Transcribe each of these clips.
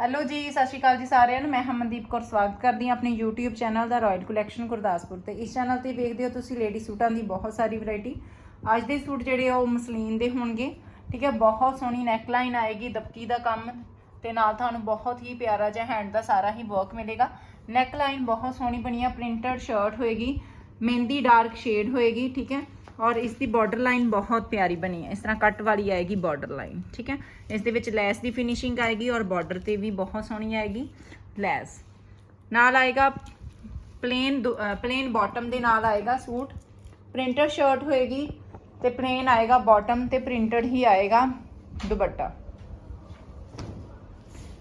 Hello ਜੀ, ਸਤਿ ਸ਼੍ਰੀ ਅਕਾਲ ਜੀ ਸਾਰਿਆਂ ਨੂੰ। ਮੈਂ ਹਮਨਦੀਪ ਕੌਰ ਸਵਾਗਤ ਕਰਦੀ ਹਾਂ ਆਪਣੇ YouTube ਚੈਨਲ ਦਾ ਰਾਇਲ ਕਲੈਕਸ਼ਨ ਗੁਰਦਾਸਪੁਰ ਤੇ। ਇਸ ਚੈਨਲ ਤੇ ਵੇਖਦੇ ਹੋ ਤੁਸੀਂ ਲੇਡੀ ਸੂਟਾਂ ਦੀ ਬਹੁਤ ਸਾਰੀ ਵੈਰਾਈਟੀ ਅੱਜ ਦੇ ਸੂਟ ਜਿਹੜੇ ਆ ਉਹ ਮਸਲੀਨ ਦੇ ਹੋਣਗੇ, ਠੀਕ ਹੈ? ਬਹੁਤ ਸੋਹਣੀ ਨੈਕਲਾਈਨ ਆਏਗੀ, ਦਬਕੀ ਦਾ ਕੰਮ ਤੇ ਨਾਲ ਤੁਹਾਨੂੰ ਬਹੁਤ ਹੀ ਪਿਆਰਾ ਜਿਹਾ ਹੈਂਡ ਦਾ ਸਾਰਾ ਹੀ ਵਰਕ ਮਿਲੇਗਾ। ਨੈਕਲਾਈਨ ਬਹੁਤ ਸੋਹਣੀ ਬਣੀ ਆ ਪ੍ਰਿੰਟਡ ਸ਼ਰਟ ਹੋਏਗੀ, ਮਹਿੰਦੀ ਡਾਰਕ ਸ਼ੇਡ ਹੋਏਗੀ, ਠੀਕ ਹੈ? ਔਰ ਇਸ ਦੀ ਬਾਰਡਰ ਲਾਈਨ ਬਹੁਤ ਪਿਆਰੀ ਬਣੀ ਹੈ। ਇਸ ਤਰ੍ਹਾਂ ਕੱਟ ਵਾਲੀ ਆਏਗੀ ਬਾਰਡਰ ਲਾਈਨ ਠੀਕ ਹੈ? ਇਸ ਦੇ ਵਿੱਚ ਲੈਸ ਦੀ ਫਿਨਿਸ਼ਿੰਗ ਆਏਗੀ ਔਰ ਬਾਰਡਰ ਤੇ ਵੀ ਬਹੁਤ ਸੋਹਣੀ ਆਏਗੀ ਲੈਸ। ਨਾਲ ਆਏਗਾ ਪਲੇਨ ਪਲੇਨ ਬਾਟਮ ਦੇ ਨਾਲ ਆਏਗਾ ਸੂਟ। ਪ੍ਰਿੰਟਡ ਸ਼ਰਟ ਹੋਏਗੀ ਤੇ ਪਲੇਨ ਆਏਗਾ ਬਾਟਮ ਤੇ ਪ੍ਰਿੰਟਡ ਹੀ ਆਏਗਾ ਦੁਪੱਟਾ।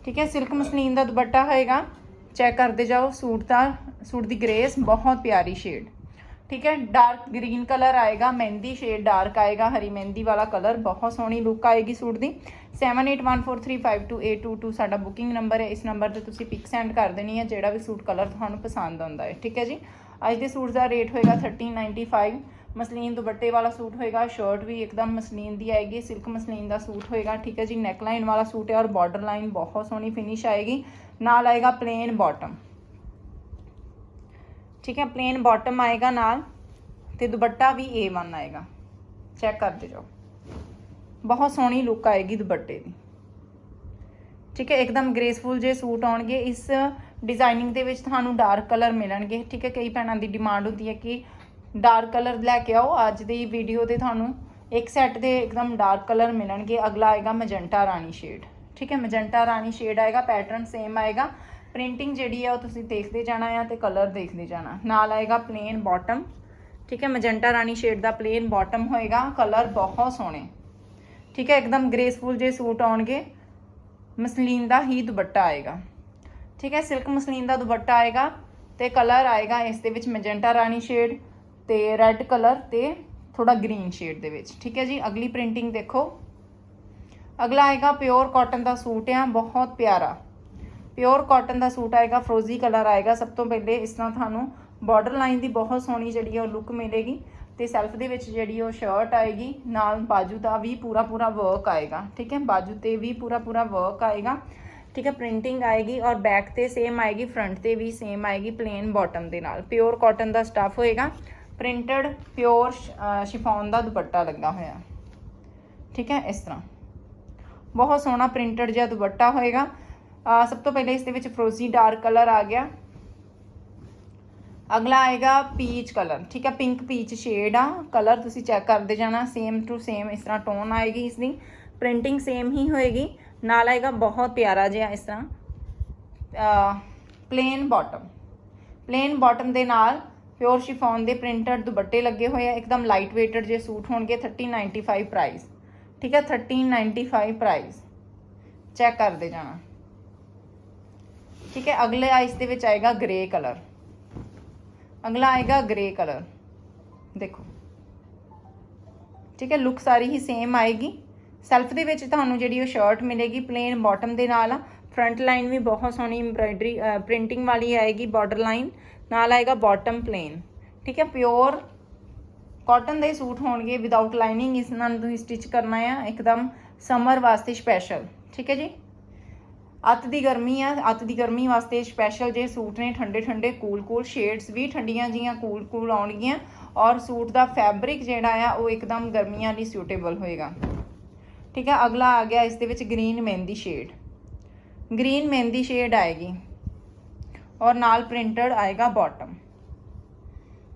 ਠੀਕ ਹੈ? ਸਿਲਕ ਮਸਲੀਨ ਦਾ ਦੁਪੱਟਾ ਹੋਏਗਾ। ਚੈੱਕ ਕਰਦੇ ਜਾਓ, ਸੂਟ ਦਾ, ਸੂਟ ਦੀ ਗ੍ਰੇਸ ਬਹੁਤ ਪਿਆਰੀ ਸ਼ੇਡ ਠੀਕ ਹੈ? ਡਾਰਕ ਗ੍ਰੀਨ ਕਲਰ ਆਏਗਾ, ਮਹਿੰਦੀ ਸ਼ੇਡ ਡਾਰਕ ਆਏਗਾ, ਹਰੀ ਮਹਿੰਦੀ ਵਾਲਾ ਕਲਰ ਬਹੁਤ ਸੋਹਣੀ ਲੁੱਕ ਆਏਗੀ ਸੂਟ ਦੀ। 7814352822 ਸਾਡਾ ਬੁਕਿੰਗ ਨੰਬਰ ਹੈ। ਇਸ ਨੰਬਰ ਤੇ ਤੁਸੀਂ ਪਿਕ ਸੈਂਡ ਕਰ ਦੇਣੀ ਹੈ, ਜਿਹੜਾ ਵੀ ਸੂਟ ਕਲਰ ਤੁਹਾਨੂੰ ਪਸੰਦ ਆਉਂਦਾ ਹੈ। ਠੀਕ ਹੈ ਜੀ? ਅੱਜ ਦੇ ਸੂਟ ਦਾ ਰੇਟ ਹੋਏਗਾ 1395 ਮਸਲੀਨ ਦੁਪੱਟੇ ਵਾਲਾ ਸੂਟ ਹੋਏਗਾ ਸ਼ਰਟ ਵੀ ਇੱਕਦਮ ਮਸਲੀਨ ਦੀ ਆਏਗੀ ਸਿਲਕ ਮਸਲੀਨ ਦਾ ਸੂਟ ਹੋਏਗਾ। ਠੀਕ ਹੈ ਜੀ? ਨੈਕ ਲਾਈਨ ਵਾਲਾ ਸੂਟ ਹੈ ਔਰ ਬਾਰਡਰ ਲਾਈਨ ਬਹੁਤ ਸੋਹਣੀ ਫਿਨਿਸ਼ ਆਏਗੀ। ਨਾਲ ਆਏਗਾ ਪਲੇਨ ਬਾਟਮ ਠੀਕ ਹੈ ਪਲੇਨ ਬਾਟਮ ਆਏਗਾ ਨਾਲ ਤੇ ਦੁਪੱਟਾ ਵੀ A1 ਆਏਗਾ। ਚੈੱਕ ਕਰਦੇ ਜਾਓ। ਬਹੁਤ ਸੋਹਣੀ ਲੁੱਕ ਆਏਗੀ ਦੁਪੱਟੇ ਦੀ। ਠੀਕ ਹੈ, ਇੱਕਦਮ ਗ੍ਰੇਸਫੁਲ ਜੇ ਸੂਟ ਆਉਣਗੇ। ਇਸ ਡਿਜ਼ਾਈਨਿੰਗ ਦੇ ਵਿੱਚ ਤੁਹਾਨੂੰ ਡਾਰਕ ਕਲਰ ਮਿਲਣਗੇ। ਠੀਕ ਹੈ, ਕਈ ਭੈਣਾਂ ਦੀ ਡਿਮਾਂਡ ਹੁੰਦੀ ਹੈ ਕਿ ਡਾਰਕ ਕਲਰ ਲੈ ਕੇ ਆਓ। ਅੱਜ ਦੀ ਵੀਡੀਓ ਤੇ ਤੁਹਾਨੂੰ ਇੱਕ ਸੈੱਟ ਦੇ ਇੱਕਦਮ ਡਾਰਕ ਕਲਰ ਮਿਲਣਗੇ। ਅਗਲਾ ਆਏਗਾ ਮੈਜੈਂਟਾ ਰਾਣੀ ਸ਼ੇਡ ਠੀਕ ਹੈ ਮੈਜੈਂਟਾ ਰਾਣੀ ਸ਼ੇਡ ਆਏਗਾ ਪੈਟਰਨ ਸੇਮ ਆਏਗਾ। ਪ੍ਰਿੰਟਿੰਗ ਜਿਹੜੀ ਆ ਉਹ ਤੁਸੀਂ ਦੇਖਦੇ ਜਾਣਾ ਆ ਤੇ ਕਲਰ ਦੇਖਦੇ ਜਾਣਾ। ਨਾਲ ਆਏਗਾ ਪਲੇਨ ਬਾਟਮ ਠੀਕ ਹੈ ਮੈਜੈਂਟਾ ਰਾਣੀ ਸ਼ੇਡ ਦਾ ਪਲੇਨ ਬਾਟਮ ਹੋਏਗਾ। ਕਲਰ ਬਹੁਤ ਸੋਹਣੇ। ਠੀਕ ਹੈ, ਇੱਕਦਮ ਗ੍ਰੇਸਫੁਲ ਜੇ ਸੂਟ ਆਉਣਗੇ, ਮਸਲੀਨ ਦਾ ਹੀ ਦੁਪੱਟਾ ਆਏਗਾ। ਠੀਕ ਹੈ ਸਿਲਕ ਮਸਲੀਨ ਦਾ ਦੁਪੱਟਾ ਆਏਗਾ ਤੇ ਕਲਰ ਆਏਗਾ ਇਸ ਦੇ ਵਿੱਚ ਮੈਜੈਂਟਾ ਰਾਣੀ ਸ਼ੇਡ ਤੇ ਰੈੱਡ ਕਲਰ ਤੇ ਥੋੜਾ ਗ੍ਰੀਨ ਸ਼ੇਡ ਦੇ ਵਿੱਚ। ਠੀਕ ਹੈ ਜੀ, ਅਗਲੀ ਪ੍ਰਿੰਟਿੰਗ ਦੇਖੋ। ਅਗਲਾ ਆਏਗਾ ਪਿਓਰ ਕਾਟਨ ਦਾ ਸੂਟ ਆ, ਬਹੁਤ ਪਿਆਰਾ। ਪਿਓਰ ਕਾਟਨ ਦਾ ਸੂਟ ਆਏਗਾ ਫਰੋਜ਼ੀ ਕਲਰ ਆਏਗਾ। ਸਭ ਤੋਂ ਪਹਿਲੇ ਇਸ ਤਰ੍ਹਾਂ ਤੁਹਾਨੂੰ ਬਾਰਡਰ ਲਾਈਨ ਦੀ ਬਹੁਤ ਸੋਹਣੀ ਜਿਹੜੀ ਹੈ ਉਹ ਲੁੱਕ ਮਿਲੇਗੀ ਤੇ ਸੈਲਫ ਦੇ ਵਿੱਚ ਜਿਹੜੀ ਉਹ ਸ਼ਰਟ ਆਏਗੀ, ਨਾਲ ਬਾਜੂ ਦਾ ਵੀ ਪੂਰਾ ਪੂਰਾ ਵਰਕ ਆਏਗਾ। ਠੀਕ ਹੈ? ਬਾਜੂ ਤੇ ਵੀ ਪੂਰਾ ਪੂਰਾ ਵਰਕ ਆਏਗਾ। ਠੀਕ ਹੈ? ਪ੍ਰਿੰਟਿੰਗ ਆਏਗੀ ਔਰ ਬੈਕ ਤੇ ਸੇਮ ਆਏਗੀ ਫਰੰਟ ਤੇ ਵੀ ਸੇਮ ਆਏਗੀ ਪਲੇਨ ਬਾਟਮ ਦੇ ਨਾਲ। ਪਿਓਰ ਕਾਟਨ ਦਾ ਸਟੱਫ ਹੋਏਗਾ। ਪ੍ਰਿੰਟਡ ਪਿਓਰ ਸ਼ਿਫੋਨ ਦਾ ਦੁਪੱਟਾ ਲੱਗਾ ਹੋਇਆ। ਠੀਕ ਹੈ? ਇਸ ਤਰ੍ਹਾਂ। ਬਹੁਤ ਸੋਹਣਾ ਪ੍ਰਿੰਟਡ ਜਿਹਾ ਦੁਪੱਟਾ ਹੋਏਗਾ। ਅਹ ਸਭ ਤੋਂ ਪਹਿਲੇ ਇਸ ਦੇ ਵਿੱਚ ਫਰੋਜ਼ੀ ਡਾਰਕ ਕਲਰ ਆ ਗਿਆ। ਅਗਲਾ ਆਏਗਾ ਪੀਚ ਕਲਰ ਠੀਕ ਹੈ ਪਿੰਕ ਪੀਚ ਸ਼ੇਡ ਆ ਕਲਰ ਤੁਸੀਂ ਚੈੱਕ ਕਰਦੇ ਜਾਣਾ ਸੇਮ ਟੂ ਸੇਮ ਇਸ ਤਰ੍ਹਾਂ ਟੋਨ ਆਏਗੀ ਇਸ ਦੀ ਪ੍ਰਿੰਟਿੰਗ ਸੇਮ ਹੀ ਹੋਏਗੀ, ਨਾਲ ਆਏਗਾ ਬਹੁਤ ਪਿਆਰਾ ਜਿਹਾ ਇਸ ਤਰ੍ਹਾਂ ਪਲੇਨ ਬਾਟਮ ਪਲੇਨ ਬਾਟਮ ਦੇ ਨਾਲ ਪਿਓਰ ਸ਼ਿਫੋਨ ਦੇ ਪ੍ਰਿੰਟਡ ਦੁਪੱਟੇ ਲੱਗੇ ਹੋਏ ਆ, ਇੱਕਦਮ ਲਾਈਟ weighted ਜੇ ਸੂਟ ਹੋਣਗੇ 1395 ਪ੍ਰਾਈਸ ਠੀਕ ਹੈ 1395 ਪ੍ਰਾਈਸ ਚੈੱਕ ਕਰਦੇ ਜਾਣਾ। ਠੀਕ ਹੈ, ਅਗਲੇ ਆ ਇਸ ਦੇ ਵਿੱਚ ਆਏਗਾ ਗ੍ਰੇ ਕਲਰ ਅਗਲਾ ਆਏਗਾ ਗ੍ਰੇ ਕਲਰ ਦੇਖੋ। ਠੀਕ ਹੈ ਲੁੱਕ ਸਾਰੀ ਹੀ ਸੇਮ ਆਏਗੀ। ਸੈਲਫ ਦੇ ਵਿੱਚ ਤੁਹਾਨੂੰ ਜਿਹੜੀ ਉਹ ਸ਼ਰਟ ਮਿਲੇਗੀ ਪਲੇਨ ਬਾਟਮ ਦੇ ਨਾਲ ਫਰੰਟ ਲਾਈਨ ਵੀ ਬਹੁਤ ਸੋਹਣੀ ਐਮਬ੍ਰਾਇਡਰੀ ਪ੍ਰਿੰਟਿੰਗ ਵਾਲੀ ਆਏਗੀ ਬਾਰਡਰ ਲਾਈਨ ਨਾਲ ਆਏਗਾ ਬਾਟਮ ਪਲੇਨ ਠੀਕ ਹੈ ਪਿਓਰ ਕਾਟਨ ਦੇ ਸੂਟ ਹੋਣਗੇ। ਵਿਦਆਊਟ ਲਾਈਨਿੰਗ ਇਸ ਨਾਲ ਤੁਸੀਂ ਸਟਿਚ ਕਰਨਾ ਆ। ਇੱਕਦਮ ਸਮਰ ਵਾਸਤੇ ਸਪੈਸ਼ਲ ਠੀਕ ਹੈ ਜੀ? ਅੱਤ ਦੀ ਗਰਮੀ ਆ, ਅੱਤ ਦੀ ਗਰਮੀ ਵਾਸਤੇ ਸਪੈਸ਼ਲ ਜੇ ਸੂਟ ਨੇ, ਠੰਡੇ ਠੰਡੇ ਕੂਲ ਕੂਲ ਸ਼ੇਡਸ ਵੀ ਠੰਡੀਆਂ ਜੀਆਂ ਕੂਲ ਕੂਲ ਆਉਣਗੀਆਂ ਔਰ ਸੂਟ ਦਾ ਫੈਬਰਿਕ ਜਿਹੜਾ ਆ, ਉਹ ਇੱਕਦਮ ਗਰਮੀਆਂ ਲਈ ਸੂਟੇਬਲ ਹੋਏਗਾ। ਠੀਕ ਹੈ ਅਗਲਾ ਆ ਗਿਆ ਇਸ ਦੇ ਵਿੱਚ green mehndi shade green mehndi shade ਆਏਗੀ ਔਰ ਨਾਲ ਪ੍ਰਿੰਟਡ ਆਏਗਾ ਬਾਟਮ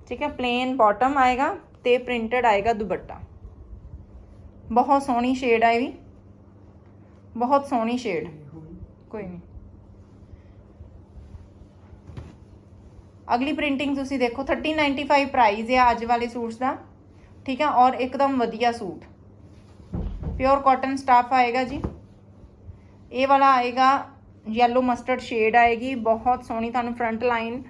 ਠੀਕ ਹੈ ਪਲੇਨ ਬਾਟਮ ਆਏਗਾ ਤੇ ਪ੍ਰਿੰਟਡ ਆਏਗਾ ਦੁਪੱਟਾ। ਬਹੁਤ ਸੋਹਣੀ ਸ਼ੇਡ ਆ ਵੀ। ਬਹੁਤ ਸੋਹਣੀ ਸ਼ੇਡ ਕੋਈ ਨਹੀਂ ਅਗਲੀ ਪ੍ਰਿੰਟਿੰਗ ਤੁਸੀਂ ਦੇਖੋ 1395 ਪ੍ਰਾਈਸ ਹੈ ਅੱਜ ਵਾਲੇ ਸੂਟਸ ਦਾ। ਠੀਕ ਹੈ ਔਰ ਇੱਕਦਮ ਵਧੀਆ ਸੂਟ। ਪਿਓਰ ਕਾਟਨ ਸਟਾਫ ਆਏਗਾ ਜੀ। ਇਹ ਵਾਲਾ ਆਏਗਾ ਯੈਲੋ ਮਸਟਰਡ ਸ਼ੇਡ ਆਏਗੀ, ਬਹੁਤ ਸੋਹਣੀ ਤੁਹਾਨੂੰ ਫਰੰਟ ਲਾਈਨ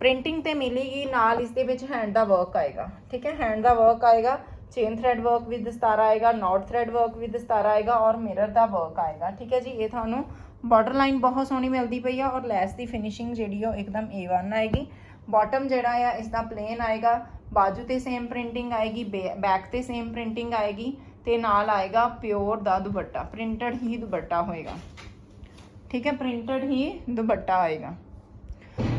ਪ੍ਰਿੰਟਿੰਗ ਤੇ ਮਿਲੇਗੀ, ਨਾਲ ਇਸ ਦੇ ਵਿੱਚ ਹੈਂਡ ਦਾ ਵਰਕ ਆਏਗਾ। ਠੀਕ ਹੈ ਹੈਂਡ ਦਾ ਵਰਕ ਆਏਗਾ। ਚੇਨ ਥ੍ਰੈਡ ਵਰਕ ਵਿਦ ਦਸਤਾਰਾ ਆਏਗਾ ਨੋਟ ਥ੍ਰੈਡ ਵਰਕ ਵਿਦ ਦਸਤਾਰਾ ਆਏਗਾ ਔਰ ਮਿਰਰ ਦਾ ਵਰਕ ਆਏਗਾ। ਠੀਕ ਹੈ ਜੀ, ਇਹ ਤੁਹਾਨੂੰ ਬਾਰਡਰ ਲਾਈਨ ਬਹੁਤ ਸੋਹਣੀ ਮਿਲਦੀ ਪਈ ਆ ਔਰ ਲੈਸ ਦੀ ਫਿਨਿਸ਼ਿੰਗ ਜਿਹੜੀ ਆ ਉਹ ਇੱਕਦਮ A1 ਆਏਗੀ। ਬਾਟਮ ਜਿਹੜਾ ਆ ਇਸ ਦਾ ਪਲੇਨ ਆਏਗਾ, ਬਾਜੂ ਤੇ ਸੇਮ ਪ੍ਰਿੰਟਿੰਗ ਆਏਗੀ ਬੈਕ ਤੇ ਸੇਮ ਪ੍ਰਿੰਟਿੰਗ ਆਏਗੀ ਤੇ ਨਾਲ ਆਏਗਾ ਪਿਓਰ ਦਾ ਦੁਪੱਟਾ ਪ੍ਰਿੰਟਡ ਹੀ ਦੁਪੱਟਾ ਹੋਏਗਾ। ਠੀਕ ਹੈ ਪ੍ਰਿੰਟਡ ਹੀ ਦੁਪੱਟਾ ਆਏਗਾ।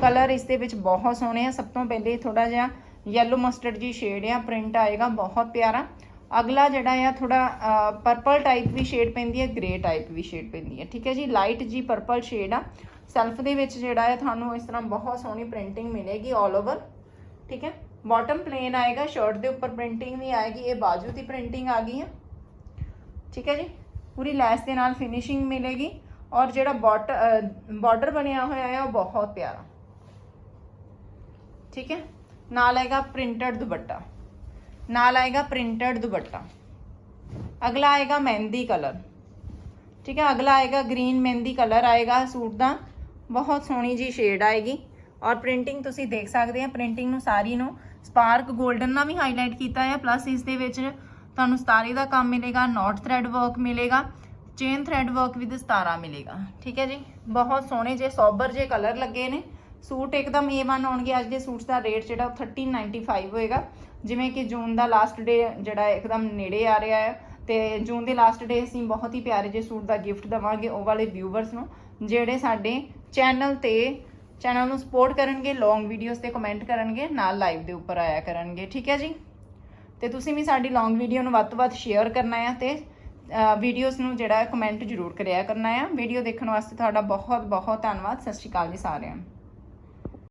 ਕਲਰ ਇਸ ਦੇ ਵਿੱਚ ਬਹੁਤ ਸੋਹਣੇ ਆ। ਸਭ ਤੋਂ ਪਹਿਲੇ ਥੋੜਾ ਜਿਹਾ ਯੈਲੋ ਮਸਟਰਡ ਜੀ ਸ਼ੇਡ ਆ ਪ੍ਰਿੰਟ ਆਏਗਾ, ਬਹੁਤ ਪਿਆਰਾ। ਅਗਲਾ ਜਿਹੜਾ ਆ ਥੋੜਾ ਪਰਪਲ ਟਾਈਪ ਵੀ ਸ਼ੇਡ ਪੈਂਦੀ ਹੈ ਗ੍ਰੇ ਟਾਈਪ ਵੀ ਸ਼ੇਡ ਪੈਂਦੀ ਹੈ ਠੀਕ ਹੈ ਜੀ ਲਾਈਟ ਜੀ ਪਰਪਲ ਸ਼ੇਡ ਆ। ਸੈਲਫ ਦੇ ਵਿੱਚ ਜਿਹੜਾ ਹੈ ਤੁਹਾਨੂੰ ਇਸ ਤਰ੍ਹਾਂ ਬਹੁਤ ਸੋਹਣੀ ਪ੍ਰਿੰਟਿੰਗ ਮਿਲੇਗੀ 올 ਓਵਰ ਠੀਕ ਹੈ ਬਾਟਮ ਪਲੇਨ ਆਏਗਾ ਸ਼ਰਟ ਦੇ ਉੱਪਰ ਪ੍ਰਿੰਟਿੰਗ ਵੀ ਆਏਗੀ, ਇਹ ਬਾਜੂ ਦੀ ਪ੍ਰਿੰਟਿੰਗ ਆ ਗਈ ਹੈ ਠੀਕ ਹੈ ਜੀ, ਪੂਰੀ ਲੈਸ ਦੇ ਨਾਲ ਫਿਨਿਸ਼ਿੰਗ ਮਿਲੇਗੀ ਔਰ ਜਿਹੜਾ ਬਾਰਡਰ ਬਣਿਆ ਹੋਇਆ ਹੈ ਉਹ ਬਹੁਤ ਪਿਆਰਾ। ਠੀਕ ਹੈ ਨਾਲ ਆਏਗਾ ਪ੍ਰਿੰਟਡ ਦੁਪੱਟਾ, ਨਾਲ ਆਏਗਾ ਪ੍ਰਿੰਟਡ ਦੁਪੱਟਾ, ਅਗਲਾ ਆਏਗਾ ਮਹਿੰਦੀ ਕਲਰ, ਠੀਕ ਹੈ, ਅਗਲਾ ਆਏਗਾ ਗ੍ਰੀਨ ਮਹਿੰਦੀ ਕਲਰ ਆਏਗਾ, ਸੂਟ ਦਾ ਬਹੁਤ ਸੋਹਣੀ ਜੀ ਸ਼ੇਡ ਆਏਗੀ ਔਰ ਪ੍ਰਿੰਟਿੰਗ ਤੁਸੀਂ ਦੇਖ ਸਕਦੇ ਆ ਪ੍ਰਿੰਟਿੰਗ ਨੂੰ ਸਾਰੀ ਨੂੰ ਸਪਾਰਕ 골ਡਨ ਨਾਲ ਵੀ ਹਾਈਲਾਈਟ ਕੀਤਾ ਹੈ ਪਲੱਸ ਇਸ ਦੇ ਵਿੱਚ ਤੁਹਾਨੂੰ ਸਤਾਰੇ ਦਾ ਕੰਮ ਮਿਲੇਗਾ ਨੋਟ ਥ੍ਰੈਡ ਵਰਕ ਮਿਲੇਗਾ ਚੇਨ ਥ੍ਰੈਡ ਵਰਕ ਵਿਦ ਸਤਾਰਾ ਮਿਲੇਗਾ, ਠੀਕ ਹੈ ਜੀ, ਬਹੁਤ ਸੋਹਣੇ ਜੇ ਸੋਬਰ ਜੇ ਕਲਰ ਲੱਗੇ ਨੇ। ਸੂਟ ਇੱਕਦਮ A1 ਆਉਣਗੇ, ਅੱਜ ਦੇ ਸੂਟਸ ਦਾ ਰੇਟ ਜਿਹੜਾ ਉਹ 1395 ਹੋਏਗਾ। ਜਿਵੇਂ ਕਿ ਜੂਨ ਦਾ ਲਾਸਟ ਡੇ ਜਿਹੜਾ ਇੱਕਦਮ ਨੇੜੇ ਆ ਰਿਹਾ ਹੈ। ਤੇ ਜੂਨ ਦੇ ਲਾਸਟ ਡੇ ਅਸੀਂ ਬਹੁਤ ਹੀ ਪਿਆਰੇ ਜਿਹੇ ਸੂਟ ਦਾ ਗਿਫਟ ਦਵਾਂਗੇ ਉਹ ਵਾਲੇ ਵਿਊਵਰਸ ਨੂੰ, ਜਿਹੜੇ ਸਾਡੇ ਚੈਨਲ ਤੇ ਚੈਨਲ ਨੂੰ ਸਪੋਰਟ ਕਰਨਗੇ ਲੌਂਗ ਵੀਡੀਓਜ਼ ਤੇ ਕਮੈਂਟ ਕਰਨਗੇ, ਨਾਲ ਲਾਈਵ ਦੇ ਉੱਪਰ ਆਇਆ ਕਰਨਗੇ। ਠੀਕ ਹੈ ਜੀ? ਤੇ ਤੁਸੀਂ ਵੀ ਸਾਡੀ ਲੌਂਗ ਵੀਡੀਓ ਨੂੰ ਵੱਧ ਤੋਂ ਵੱਧ ਸ਼ੇਅਰ ਕਰਨਾ ਹੈ ਤੇ ਵੀਡੀਓਜ਼ ਨੂੰ ਜਿਹੜਾ ਕਮੈਂਟ ਜ਼ਰੂਰ ਕਰਿਆ ਕਰਨਾ ਹੈ। ਵੀਡੀਓ ਦੇਖਣ ਵਾਸਤੇ ਤੁਹਾਡਾ ਬਹੁਤ ਬਹੁਤ ਧੰਨਵਾਦ। ਸਤਿ ਸ਼੍ਰੀ ਅਕਾਲ ਜੀ ਸਾਰਿਆਂ ਨੂੰ।